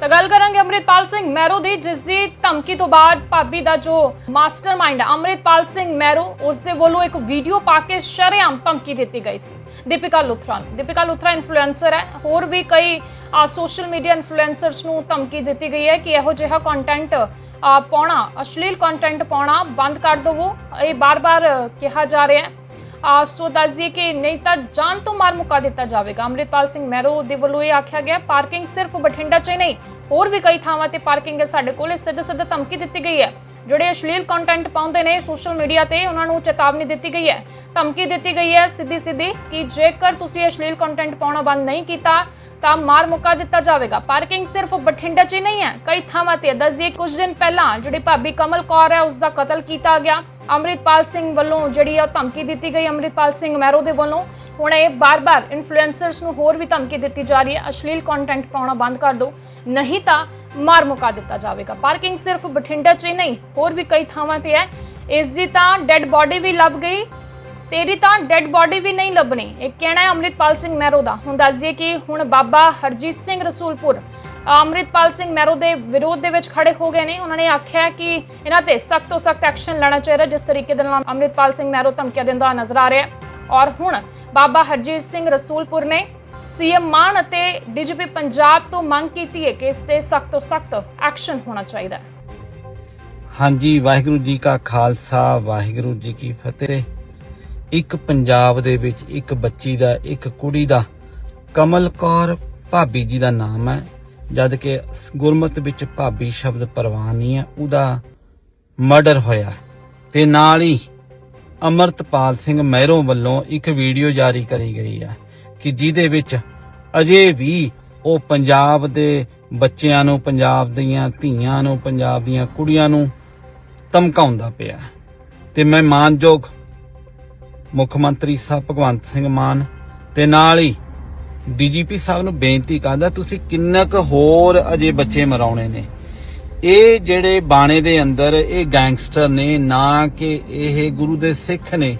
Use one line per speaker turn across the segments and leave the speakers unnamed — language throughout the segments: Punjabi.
ਤਾਂ ਗੱਲ ਕਰਾਂਗੇ ਅੰਮ੍ਰਿਤਪਾਲ ਸਿੰਘ ਮਹਿਰੋ ਦੀ, ਜਿਸ ਦੀ ਧਮਕੀ ਤੋਂ ਬਾਅਦ ਭਾਬੀ ਦਾ ਜੋ ਮਾਸਟਰਮਾਈਂਡ ਅੰਮ੍ਰਿਤਪਾਲ ਸਿੰਘ ਮਹਿਰੋ, ਉਸ ਦੇ ਵੱਲੋਂ ਇੱਕ ਵੀਡੀਓ ਪਾ ਕੇ ਸ਼ਰੇਆਮ ਧਮਕੀ ਦਿੱਤੀ ਗਈ ਸੀ। ਦੀਪਿਕਾ ਲੁਥਰਾ ਨੂੰ। ਦੀਪਿਕਾ ਲੁਥਰਾ ਇਨਫਲੂਐਂਸਰ ਹੈ। ਹੋਰ ਵੀ ਕਈ ਸੋਸ਼ਲ ਮੀਡੀਆ ਇਨਫਲੂਐਂਸਰਸ ਨੂੰ ਧਮਕੀ ਦਿੱਤੀ ਗਈ ਹੈ ਕਿ ਇਹੋ ਜਿਹਾ ਕੰਟੈਂਟ ਪਾਉਣਾ, ਅਸ਼ਲੀਲ ਕੰਟੈਂਟ ਪਾਉਣਾ ਬੰਦ ਕਰ ਦਿਵੋ। ਇਹ ਬਾਰ-ਬਾਰ ਕਿਹਾ ਜਾ ਰਿਹਾ ਹੈ। ਸੋ ਦੱਸ ਦਈਏ ਕਿ ਨਹੀਂ ਤਾਂ ਜਾਨ ਤੋਂ ਮਾਰ ਮੁਕਾ ਦਿੱਤਾ ਜਾਵੇਗਾ। ਅੰਮ੍ਰਿਤਪਾਲ ਸਿੰਘ ਮਹਿਰੋ ਦੇ ਵੱਲੋਂ ਇਹ ਆਖਿਆ ਗਿਆ, ਪਾਰਕਿੰਗ ਸਿਰਫ ਬਠਿੰਡਾ 'ਚ ਹੀ ਨਹੀਂ, ਹੋਰ ਵੀ ਕਈ ਥਾਵਾਂ ਤੇ ਪਾਰਕਿੰਗ ਹੈ ਸਾਡੇ ਕੋਲ। ਇਸ ਸਿੱਧੇ ਸਿੱਧੇ ਧਮਕੀ ਦਿੱਤੀ ਗਈ ਹੈ। ਜਿਹੜੇ ਅਸ਼ਲੀਲ ਕੰਟੈਂਟ ਪਾਉਂਦੇ ਨੇ ਸੋਸ਼ਲ ਮੀਡੀਆ ਤੇ, ਉਹਨਾਂ ਨੂੰ ਚੇਤਾਵਨੀ ਦਿੱਤੀ ਗਈ ਹੈ। ਧਮਕੀ ਦਿੱਤੀ ਗਈ ਹੈ ਸਿੱਧੀ ਸਿੱਧੀ ਕਿ ਜੇਕਰ ਤੁਸੀਂ ਅਸ਼ਲੀਲ ਕੰਟੈਂਟ ਪਾਉਣਾ ਬੰਦ ਨਹੀਂ ਕੀਤਾ, ਤਾਂ ਮਾਰ ਮੁਕਾ ਦਿੱਤਾ ਜਾਵੇਗਾ। ਪਾਰਕਿੰਗ ਸਿਰਫ ਬਠਿੰਡਾ 'ਚ ਹੀ ਨਹੀਂ ਹੈ, ਕਈ ਥਾਵਾਂ ਤੇ ਦੱਸ ਦਈਏ ਕੁਝ ਦਿਨ ਪਹਿਲਾਂ, ਜਿਹੜੀ ਭਾਬੀ ਕਮਲ ਕੌਰ ਹੈ ਉਸ ਦਾ ਕਤਲ ਕੀਤਾ ਗਿਆ। ਅੰਮ੍ਰਿਤਪਾਲ ਸਿੰਘ ਵੱਲੋਂ ਜਿਹੜੀ ਆ ਉਹ ਧਮਕੀ ਦਿੱਤੀ ਗਈ। ਅੰਮ੍ਰਿਤਪਾਲ ਸਿੰਘ ਮਹਿਰੋ ਦੇ ਵੱਲੋਂ ਹੁਣ ਇਹ ਬਾਰ-ਬਾਰ ਇਨਫਲੂਐਂਸਰਸ ਨੂੰ ਹੋਰ ਵੀ ਧਮਕੀ ਦਿੱਤੀ ਜਾ ਰਹੀ ਹੈ। ਅਸ਼ਲੀਲ ਕੰਟੈਂਟ ਪਾਉਣਾ ਬੰਦ ਕਰ ਦਿਓ, ਨਹੀਂ ਤਾਂ ਮਾਰ ਮੁਕਾ ਦਿੱਤਾ ਜਾਵੇਗਾ। ਪਾਰਕਿੰਗ ਸਿਰਫ ਬਠਿੰਡਾ 'ਚ ਹੀ ਨਹੀਂ, ਹੋਰ ਵੀ ਕਈ ਥਾਵਾਂ ਤੇ ਹੈ। ਇਸ ਦੀ ਤਾਂ ਡੈੱਡ ਬਾਡੀ ਵੀ ਲੱਭ ਗਈ, ਤੇਰੀ ਤਾਂ ਡੈੱਡ ਬਾਡੀ ਵੀ ਨਹੀਂ ਲੱਭਣੀ। ਇਹ ਕਹਿਣਾ ਹੈ ਅੰਮ੍ਰਿਤਪਾਲ ਸਿੰਘ ਮਹਿਰੋ ਦਾ। ਹੁਣ ਦੱਸ ਦਈਏ ਕਿ ਹੁਣ ਬਾਬਾ ਹਰਜੀਤ ਸਿੰਘ ਰਸੂਲਪੁਰ ਅੰਮ੍ਰਿਤਪਾਲ ਸਿੰਘ ਮਹਿਰੋ ਦੇ ਵਿਰੋਧ ਦੇ ਵਿੱਚ ਖੜੇ ਹੋ ਗਏ ਨੇ। ਉਹਨਾਂ ਨੇ ਆਖਿਆ ਕਿ ਇਹਨਾਂ ਤੇ ਸਖਤ ਤੋਂ ਸਖਤ ਐਕਸ਼ਨ ਲੈਣਾ ਚਾਹੀਦਾ, ਜਿਸ ਤਰੀਕੇ ਦੇ ਨਾਲ ਅੰਮ੍ਰਿਤਪਾਲ ਸਿੰਘ ਮਹਿਰੋ ਧਮਕੀਆਂ ਦਿੰਦਾ ਨਜ਼ਰ ਆ ਰਿਹਾ ਔਰ ਹੁਣ ਬਾਬਾ ਹਰਜੀਤ ਸਿੰਘ ਰਸੂਲਪੁਰ ਨੇ ਸੀਐਮ ਮਾਨ ਅਤੇ ਡੀਜੀਪੀ ਪੰਜਾਬ ਤੋਂ ਮੰਗ ਕੀਤੀ ਹੈ ਕਿ ਇਸ ਤੇ ਸਖਤ ਤੋਂ ਸਖਤ ਐਕਸ਼ਨ ਹੋਣਾ ਚਾਹੀਦਾ ਹੈ।
ਹਾਂਜੀ, ਵਾਹਿਗੁਰੂ ਜੀ ਕਾ ਖਾਲਸਾ, ਵਾਹਿਗੁਰੂ ਜੀ ਕੀ ਫਤਿਹ। ਇੱਕ ਪੰਜਾਬ ਦੇ ਵਿੱਚ ਇੱਕ ਬੱਚੀ ਦਾ, ਇੱਕ ਕੁੜੀ ਦਾ ਕਮਲ ਕੌਰ ਭਾਬੀ ਜੀ ਦਾ ਨਾਮ ਹੈ। ਜਦ ਕਿ ਗੁਰਮਤ ਵਿੱਚ ਭਾਬੀ ਸ਼ਬਦ ਪ੍ਰਵਾਨ ਨਹੀਂ ਹੈ, ਉਹਦਾ ਮਰਡਰ ਹੋਇਆ ਤੇ ਨਾਲ ਹੀ ਅਮਰਤਪਾਲ ਸਿੰਘ ਮਹਿਰੋਂ ਵੱਲੋਂ ਇੱਕ ਵੀਡੀਓ ਜਾਰੀ ਕਰੀ ਗਈ ਹੈ ਕਿ ਜਿਹਦੇ ਵਿੱਚ ਅਜੇ ਵੀ ਉਹ ਪੰਜਾਬ ਦੇ ਬੱਚਿਆਂ ਨੂੰ, ਪੰਜਾਬ ਦੀਆਂ ਧੀਆਂ ਨੂੰ, ਪੰਜਾਬ ਦੀਆਂ ਕੁੜੀਆਂ ਨੂੰ ਧਮਕਾਉਂਦਾ ਪਿਆ ਹੈ। ਤੇ ਮੈਂ ਮਾਨਯੋਗ ਮੁੱਖ ਮੰਤਰੀ ਸਾਹਿਬ ਭਗਵੰਤ ਸਿੰਘ ਮਾਨ ਤੇ ਨਾਲ ਹੀ ਡੀਜੀਪੀ ਸਾਹਿਬ ਨੂੰ ਬੇਨਤੀ ਕਰਦਾ, ਤੁਸੀਂ ਕਿੰਨਾ ਕੁ ਹੋਰ ਅਜੇ ਬੱਚੇ ਮਰਾਉਣੇ ਨੇ। ਇਹ ਜਿਹੜੇ ਬਾਣੇ ਦੇ ਅੰਦਰ ਇਹ ਗੈਂਗਸਟਰ ਨੇ, ਨਾ ਕਿ ਇਹ ਗੁਰੂ ਦੇ ਸਿੱਖ ਨੇ।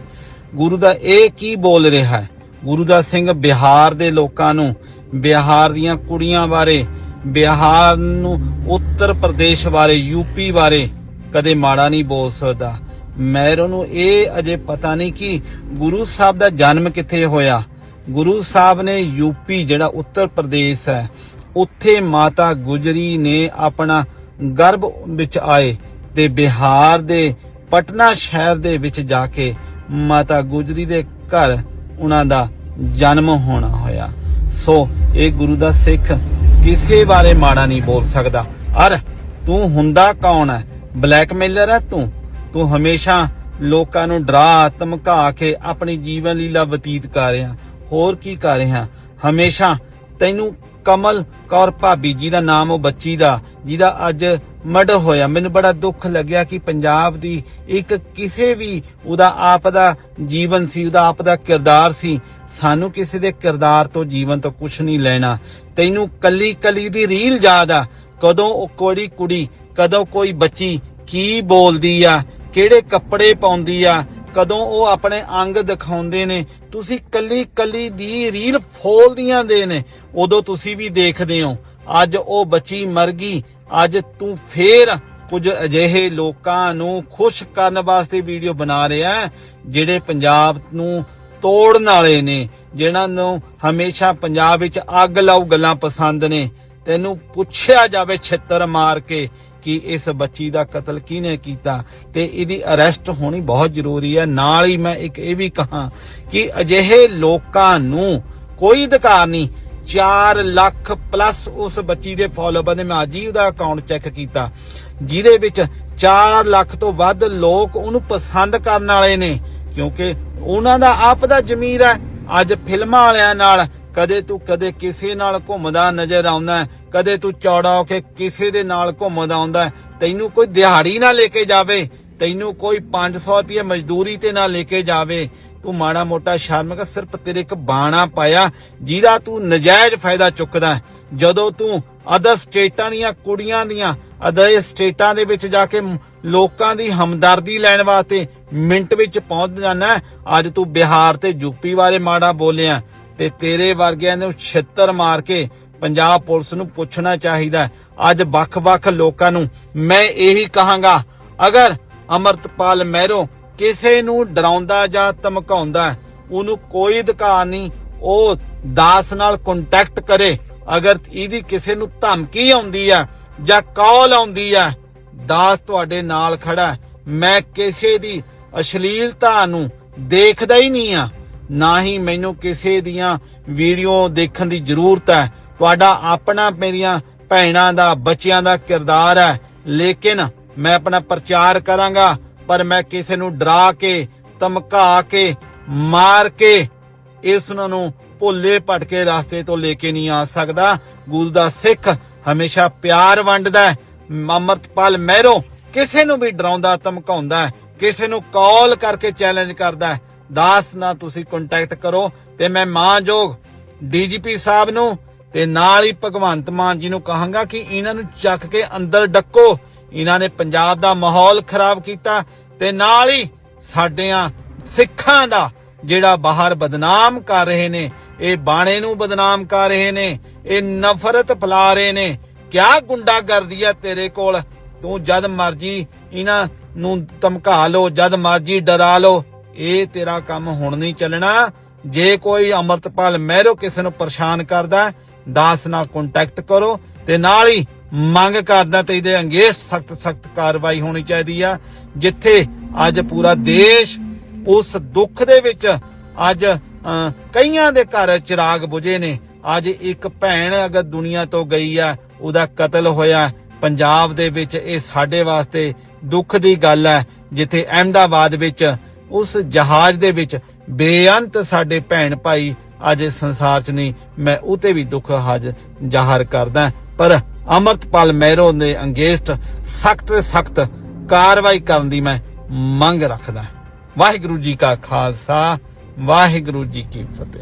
ਗੁਰੂ ਦਾ ਇਹ ਕੀ ਬੋਲ ਰਿਹਾ ਹੈ? ਗੁਰੂ ਦਾ ਸਿੰਘ ਬਿਹਾਰ ਦੇ ਲੋਕਾਂ ਨੂੰ, ਬਿਹਾਰ ਦੀਆਂ ਕੁੜੀਆਂ ਬਾਰੇ, ਬਿਹਾਰ ਨੂੰ ਉੱਤਰ ਪ੍ਰਦੇਸ਼ ਬਾਰੇ ਯੂਪੀ ਬਾਰੇ ਕਦੇ ਮਾੜਾ ਨਹੀਂ ਬੋਲ ਸਕਦਾ। ਮੈਰੋ ਨੂੰ ਇਹ ਅਜੇ ਪਤਾ ਨਹੀਂ ਕਿ ਗੁਰੂ ਸਾਹਿਬ ਦਾ ਜਨਮ ਕਿੱਥੇ ਹੋਇਆ। ਗੁਰੂ ਸਾਹਿਬ ਨੇ ਯੂਪੀ ਜਿਹੜਾ ਉੱਤਰ ਪ੍ਰਦੇਸ਼ ਹੈ, ਉੱਥੇ ਮਾਤਾ ਗੁਜਰੀ ਨੇ ਆਪਣਾ ਗਰਭ ਵਿੱਚ ਆਏ ਤੇ ਬਿਹਾਰ ਦੇ ਪਟਨਾ ਸ਼ਹਿਰ ਦੇ ਵਿੱਚ ਜਾ ਕੇ ਮਾਤਾ ਗੁਜਰੀ ਦੇ ਘਰ ਉਹਨਾਂ ਦਾ ਜਨਮ ਹੋਣਾ ਹੋਇਆ। ਸੋ ਇਹ ਗੁਰੂ ਦਾ ਸਿੱਖ ਕਿਸੇ ਬਾਰੇ ਮਾੜਾ ਨਹੀਂ ਬੋਲ ਸਕਦਾ। ਅਰ ਤੂੰ ਹੁੰਦਾ ਕੌਣ ਹੈ? ਬਲੈਕਮੇਲਰ ਹੈ ਤੂੰ? ਤੂੰ ਹਮੇਸ਼ਾ ਲੋਕਾਂ ਨੂੰ ਡਰਾ ਧਮਕਾ ਕੇ ਆਪਣੀ ਜੀਵਨ ਲੀਲਾ ਬਤੀਤ ਕਰ ਰਿਹਾ। ਹੋਰ ਕੀ ਕਰ ਰਿਹਾ? ਹਮੇਸ਼ਾ ਤੈਨੂੰ ਕਮਲ ਕੌਰ ਭਾਬੀ ਜੀ ਦਾ ਨਾਮ ਉਹ ਬੱਚੀ ਦਾ, ਜਿਹਦਾ ਅੱਜ ਮਰਡਰ ਹੋਇਆ। ਮੈਨੂੰ ਬੜਾ ਦੁੱਖ ਲੱਗਿਆ ਕਿ ਪੰਜਾਬ ਦੀ ਇੱਕ ਕਿਸੇ ਵੀ ਉਹਦਾ ਆਪ ਦਾ ਜੀਵਨ ਸੀ, ਉਹਦਾ ਆਪ ਦਾ ਕਿਰਦਾਰ ਸੀ। ਸਾਨੂੰ ਕਿਸੇ ਦੇ ਕਿਰਦਾਰ ਤੋਂ ਜੀਵਨ ਤੋਂ ਕੁਝ ਨਹੀਂ ਲੈਣਾ। ਤੈਨੂੰ ਕੱਲੀ ਕੱਲੀ ਦੀ ਰੀਲ ਯਾਦ ਆ। ਕਦੋਂ ਉਹ ਕੋੜੀ ਕੁੜੀ, ਕਦੋਂ ਕੋਈ ਬੱਚੀ ਕੀ ਬੋਲਦੀ ਆ, ਕਿਹੜੇ ਕੱਪੜੇ ਪਾਉਂਦੀ ਆ ਕਦੋਂ ਉਹ ਆਪਣੇ ਅੰਗ ਦਿਖਾਉਂਦੇ ਨੇ, ਤੁਸੀਂ ਕੱਲੀ ਕੱਲੀ ਦੀ ਰੀਲ ਫੋਲਦੀਆਂ ਦੇ ਨੇ, ਉਦੋਂ ਤੁਸੀਂ ਵੀ ਦੇਖਦੇ ਹੋ। ਅੱਜ ਉਹ ਬੱਚੀ ਮਰ ਗਈ, ਅੱਜ ਤੂੰ ਫੇਰ ਕੁਝ ਅਜਿਹੇ ਲੋਕਾਂ ਨੂੰ ਖੁਸ਼ ਕਰਨ ਵਾਸਤੇ ਵੀਡੀਓ ਬਣਾ ਰਿਹਾ ਜਿਹੜੇ ਪੰਜਾਬ ਨੂੰ ਤੋੜਨ ਵਾਲੇ ਨੇ, ਜਿਨ੍ਹਾਂ ਨੂੰ ਹਮੇਸ਼ਾ ਪੰਜਾਬ ਵਿੱਚ ਅੱਗ ਲਾਉ ਗੱਲਾਂ ਪਸੰਦ ਨੇ। ਤੈਨੂੰ ਪੁੱਛਿਆ ਜਾਵੇ ਛਿੱਤਰ ਮਾਰ ਕੇ ਕਿ ਇਸ ਬੱਚੀ ਦਾ ਕਤਲ ਕਿਹਨੇ ਕੀਤਾ ਤੇ ਇਹਦੀ ਅਰੈਸਟ ਹੋਣੀ ਬਹੁਤ ਜ਼ਰੂਰੀ ਹੈ। ਨਾਲ ਹੀ ਮੈਂ ਇੱਕ ਇਹ ਵੀ ਕਹਾਂ ਕਿ ਅਜਿਹੇ ਲੋਕਾਂ ਨੂੰ ਕੋਈ ਅਧਿਕਾਰ ਨਹੀਂ। 4 ਲੱਖ ਪਲੱਸ ਉਸ ਬੱਚੀ ਦੇ ਫਾਲੋਅਰ ਨੇ, ਮੈਂ ਅੱਜ ਹੀ ਉਹਦਾ ਅਕਾਊਂਟ ਚੈੱਕ ਕੀਤਾ। ਜਿਹਦੇ ਵਿੱਚ 4 ਲੱਖ ਤੋਂ ਵੱਧ ਲੋਕ ਉਹਨੂੰ ਪਸੰਦ ਕਰਨ ਵਾਲੇ ਨੇ, ਕਿਉਂਕਿ ਉਹਨਾਂ ਦਾ ਆਪ ਦਾ ਜ਼ਮੀਰ ਹੈ। ਅੱਜ ਫਿਲਮਾਂ ਵਾਲਿਆਂ ਨਾਲ ਕਦੇ ਤੂੰ ਕਦੇ ਕਿਸੇ ਨਾਲ ਘੁੰਮਦਾ ਨਜ਼ਰ ਆਉਂਦਾ ਕਦੇ ਤੂੰ ਚੌੜਾ ਹੋ ਕੇ ਕਿਸੇ ਦੇ ਨਾਲ ਘੁੰਮਦਾ ਆਉਂਦਾ ਤੈਨੂੰ ਕੋਈ ਦਿਹਾੜੀ ਨਾ ਲੈ ਕੇ ਜਾਵੇ, ਤੈਨੂੰ ਕੋਈ 500 ਰੁਪਏ ਮਜ਼ਦੂਰੀ ਤੇ ਨਾ ਲੈ ਕੇ ਜਾਵੇ। ਤੂੰ ਮਾੜਾ ਮੋਟਾ ਸ਼ਰਮ ਕਰ, ਸਿਰਫ ਤੇਰੇ ਇੱਕ ਬਾਣਾ ਪਾਇਆ, ਜਿਹਦਾ ਤੂੰ ਨਜਾਇਜ਼ ਫਾਇਦਾ ਚੁੱਕਦਾ ਜਦੋਂ ਤੂੰ ਅਦਰ ਸਟੇਟਾਂ ਦੀਆਂ ਕੁੜੀਆਂ ਦੀਆਂ, ਅਦਰ ਸਟੇਟਾਂ ਦੇ ਵਿੱਚ ਜਾ ਕੇ ਲੋਕਾਂ ਦੀ ਹਮਦਰਦੀ ਲੈਣ ਵਾਸਤੇ ਮਿੰਟ ਵਿੱਚ ਪਹੁੰਚ ਜਾਣਾ ਅੱਜ ਤੂੰ ਬਿਹਾਰ ਤੇ ਯੂਪੀ ਬਾਰੇ ਮਾੜਾ ਬੋਲਿਆ। ਤੇ ਤੇਰੇ ਵਰਗਿਆਂ ਨੂੰ ਛਿੱਤਰ ਮਾਰ ਕੇ ਪੰਜਾਬ ਪੁਲਿਸ ਨੂੰ ਪੁੱਛਣਾ ਚਾਹੀਦਾ ਅੱਜ ਵੱਖ-ਵੱਖ ਲੋਕਾਂ ਨੂੰ ਮੈਂ ਇਹੀ ਕਹਾਂਗਾ ਅਗਰ ਅਮਰਤਪਾਲ ਮਹਿਰੋ ਕਿਸੇ ਨੂੰ ਡਰਾਉਂਦਾ ਜਾਂ ਧਮਕਾਉਂਦਾ ਹੈ, ਉਹਨੂੰ ਕੋਈ ਅਧਿਕਾਰ ਨਹੀਂ ਉਹ ਦਾਸ ਨਾਲ ਕੰਟੈਕਟ ਕਰੇ। ਅਗਰ ਇਹਦੀ ਕਿਸੇ ਨੂੰ ਧਮਕੀ ਆਉਂਦੀ ਹੈ ਜਾਂ ਕਾਲ ਆਉਂਦੀ ਹੈ ਦਾਸ ਤੁਹਾਡੇ ਨਾਲ ਖੜਾ ਮੈਂ ਕਿਸੇ ਦੀ ਅਸ਼ਲੀਲਤਾ ਨੂੰ ਦੇਖਦਾ ਹੀ ਨਹੀਂ ਆ ਨਾ ਹੀ ਮੈਨੂੰ ਕਿਸੇ ਦੀਆਂ ਵੀਡੀਓ ਦੇਖਣ ਦੀ ਜ਼ਰੂਰਤ ਹੈ। ਤੁਹਾਡਾ ਆਪਣਾ ਮੇਰੀਆਂ ਭੈਣਾਂ ਦਾ, ਬੱਚਿਆਂ ਦਾ ਕਿਰਦਾਰ ਹੈ। ਲੇਕਿਨ ਮੈਂ ਆਪਣਾ ਪ੍ਰਚਾਰ ਕਰਾਂਗਾ, ਪਰ ਮੈਂ ਕਿਸੇ ਨੂੰ ਡਰਾ ਕੇ, ਧਮਕਾ ਕੇ, ਮਾਰ ਕੇ ਇਸ ਨੂੰ ਭੁੱਲੇ ਭਟਕੇ ਰਸਤੇ ਤੋਂ ਲੈ ਕੇ ਨਹੀਂ ਆ ਸਕਦਾ। ਗੁਰੂ ਦਾ ਸਿੱਖ ਹਮੇਸ਼ਾ ਪਿਆਰ ਵੰਡਦਾ ਹੈ। ਅਮਰਤਪਾਲ ਮਹਿਰੋ ਕਿਸੇ ਨੂੰ ਵੀ ਡਰਾਉਂਦਾ, ਧਮਕਾਉਂਦਾ ਕਿਸੇ ਨੂੰ ਕਾਲ ਕਰਕੇ ਚੈਲੰਜ ਕਰਦਾ ਦਾਸ ਨਾਲ ਤੁਸੀਂ ਕੰਟੈਕਟ ਕਰੋ ਤੇ ਮੈਂ ਮਾਨਯੋਗ ਡੀਜੀਪੀ ਸਾਹਿਬ ਨੂੰ ਤੇ ਨਾਲ ਹੀ ਭਗਵੰਤ ਮਾਨ ਜੀ ਨੂੰ ਕਹਾਂਗਾ ਕਿ ਇਹਨਾਂ ਨੂੰ ਚੱਕ ਕੇ ਅੰਦਰ ਡੱਕੋ। ਇਹਨਾਂ ਨੇ ਪੰਜਾਬ ਦਾ ਮਾਹੌਲ ਖਰਾਬ ਕੀਤਾ ਤੇ ਨਾਲ ਹੀ ਸਾਡਿਆਂ ਸਿੱਖਾਂ ਦਾ ਜਿਹੜਾ ਬਾਹਰ ਬਦਨਾਮ ਕਰ ਰਹੇ ਨੇ, ਇਹ ਬਾਣੇ ਨੂੰ ਬਦਨਾਮ ਕਰ ਰਹੇ ਨੇ, ਇਹ ਨਫ਼ਰਤ ਫੈਲਾ ਰਹੇ ਨੇ। ਕਿਆ ਗੁੰਡਾ ਕਰਦੀ ਆ ਤੇਰੇ ਕੋਲ? ਤੂੰ ਜਦ ਮਰਜ਼ੀ ਇਹਨਾਂ ਨੂੰ ਧਮਕਾ ਲਓ, ਜਦ ਮਰਜ਼ੀ ਡਰਾ ਲਓ। ਇਹ ਤੇਰਾ ਕੰਮ ਹੁਣ ਨਹੀਂ ਚੱਲਣਾ। ਜੇ ਕੋਈ ਅਮਰਤਪਾਲ ਮਹਿਰੋ ਕਿਸੇ ਨੂੰ ਪਰੇਸ਼ਾਨ ਕਰਦਾ, ਦਾਸ ਨਾਲ ਕੰਟੈਕਟ ਕਰੋ ਤੇ ਨਾਲ ਹੀ ਮੰਗ ਕਰਦਾ ਤੇ ਇਹਦੇ ਅੰਗੇਸ਼ ਸਖਤ ਸਖਤ ਕਾਰਵਾਈ ਹੋਣੀ ਚਾਹੀਦੀ ਆ। ਜਿੱਥੇ ਅੱਜ ਪੂਰਾ ਦੇਸ਼ ਉਸ ਦੁੱਖ ਦੇ ਵਿੱਚ ਅੱਜ ਕਈਆਂ ਦੇ ਘਰ ਚਿਰਾਗ ਬੁਝੇ ਨੇ। ਅੱਜ ਇੱਕ ਭੈਣ ਅਗਰ ਦੁਨੀਆ ਤੋਂ ਗਈ ਆ, ਉਹਦਾ ਕਤਲ ਹੋਇਆ। ਪੰਜਾਬ ਦੇ ਵਿੱਚ ਇਹ ਸਾਡੇ ਵਾਸਤੇ ਦੁੱਖ ਦੀ ਗੱਲ ਹੈ ਜਿੱਥੇ ਅਹਿਮਦਾਬਾਦ ਵਿੱਚ ਉਸ ਜਹਾਜ਼ ਦੇ ਵਿੱਚ ਬੇਅੰਤ ਸਾਡੇ ਭੈਣ ਭਾਈ ਅੱਜ ਸੰਸਾਰ 'ਚ ਨਹੀਂ ਮੈਂ ਉਤੇ ਵੀ ਦੁੱਖ ਹਾਜ ਜ਼ਾਹਰ ਕਰਦਾ ਪਰ ਅਮਰਤਪਾਲ ਮਹਿਰੋ ਦੇ ਅੰਗੇਸਟ ਸਖਤ ਸਖਤ ਕਾਰਵਾਈ ਕਰਨ ਦੀ ਮੈਂ ਮੰਗ ਰੱਖਦਾ ਵਾਹਿਗੁਰੂ ਜੀ ਕਾ ਖਾਲਸਾ, ਵਾਹਿਗੁਰੂ ਜੀ ਕੀ ਫਤਿਹ।